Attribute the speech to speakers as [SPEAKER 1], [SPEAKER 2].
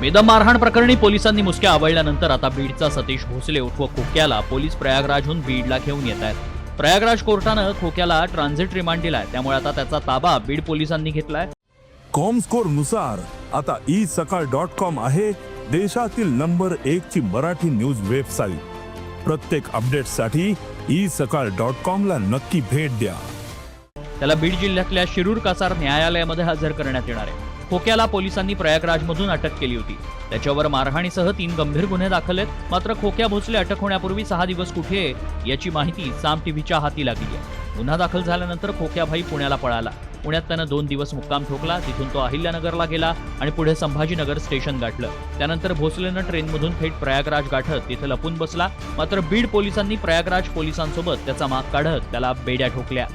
[SPEAKER 1] बेदम मारहाण प्रकरणी पोलिसांनी मुसक्या आवळल्यानंतर आता बीडचा सतीश भोसले उर्फ खोक्याला पोलीस प्रयागराजहून बीडला घेऊन येत आहेत. प्रयागराज कोर्टानं खोक्याला ट्रान्झिट रिमांड दिलाय. त्यामुळे आता त्याचा ताबा बीड पोलिसांनी घेतलाय.
[SPEAKER 2] कॉमस्कोरनुसार आता ई सकाळ डॉट कॉम आहे देशातील नंबर एक ची मराठी न्यूज वेबसाईट. प्रत्येक अपडेटसाठी ई सकाळ डॉट कॉम ला नक्की भेट द्या.
[SPEAKER 1] त्याला बीड जिल्ह्यातल्या शिरूर कासार न्यायालयामध्ये हजर करण्यात येणार आहे. खोक्याला पोलिसांनी प्रयागराजमधून अटक केली होती. त्याच्यावर मारहाणीसह तीन गंभीर गुन्हे दाखल आहेत. मात्र खोक्या भोसले अटक होण्यापूर्वी सहा दिवस कुठे आहे याची माहिती साम टीव्हीच्या हाती लागली आहे. गुन्हा दाखल झाल्यानंतर खोक्याभाई पुण्याला पळाला. पुण्यात त्यानं दोन दिवस मुक्काम ठोकला तिथून तो अहिल्यानगरला गेला आणि पुढे संभाजीनगर स्टेशन गाठलं. त्यानंतर भोसलेनं ट्रेनमधून थेट प्रयागराज गाठत तिथे लपून बसला. मात्र बीड पोलिसांनी प्रयागराज पोलिसांसोबत त्याचा माग काढत त्याला बेड्या ठोकल्या.